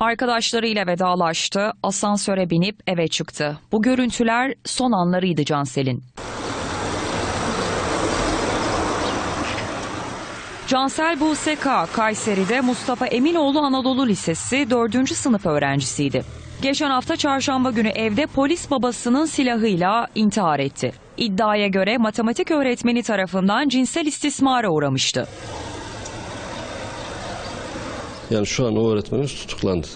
Arkadaşlarıyla vedalaştı, asansöre binip eve çıktı. Bu görüntüler son anlarıydı Cansel'in. Cansel Buse K. Kayseri'de Mustafa Eminoğlu Anadolu Lisesi 4. sınıf öğrencisiydi. Geçen hafta çarşamba günü evde polis babasının silahıyla intihar etti. İddiaya göre matematik öğretmeni tarafından cinsel istismara uğramıştı. Yani şu an o öğretmenimiz tutuklandı.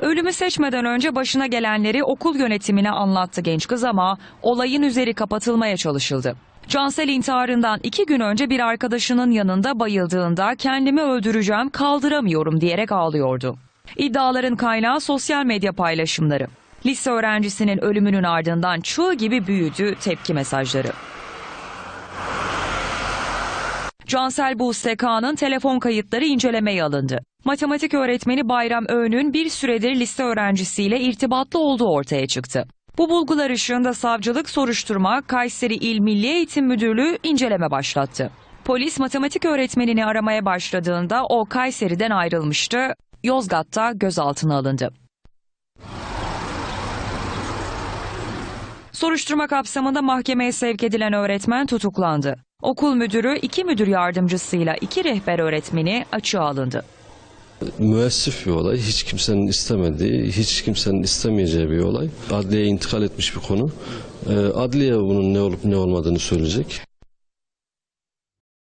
Ölümü seçmeden önce başına gelenleri okul yönetimine anlattı genç kız ama olayın üzeri kapatılmaya çalışıldı. Cansel intiharından iki gün önce bir arkadaşının yanında bayıldığında kendimi öldüreceğim kaldıramıyorum diyerek ağlıyordu. İddiaların kaynağı sosyal medya paylaşımları. Lise öğrencisinin ölümünün ardından çığ gibi büyüdü tepki mesajları. Cansel Buse K'nın telefon kayıtları incelemeye alındı. Matematik öğretmeni Bayram Öğün'ün bir süredir lise öğrencisiyle irtibatlı olduğu ortaya çıktı. Bu bulgular ışığında savcılık soruşturma Kayseri İl Milli Eğitim Müdürlüğü inceleme başlattı. Polis matematik öğretmenini aramaya başladığında o Kayseri'den ayrılmıştı. Yozgat'ta gözaltına alındı. Soruşturma kapsamında mahkemeye sevk edilen öğretmen tutuklandı. Okul müdürü iki müdür yardımcısıyla iki rehber öğretmeni açığa alındı. Müessif bir olay. Hiç kimsenin istemediği, hiç kimsenin istemeyeceği bir olay. Adliyeye intikal etmiş bir konu. Ee, Adliye bunun ne olup ne olmadığını söyleyecek.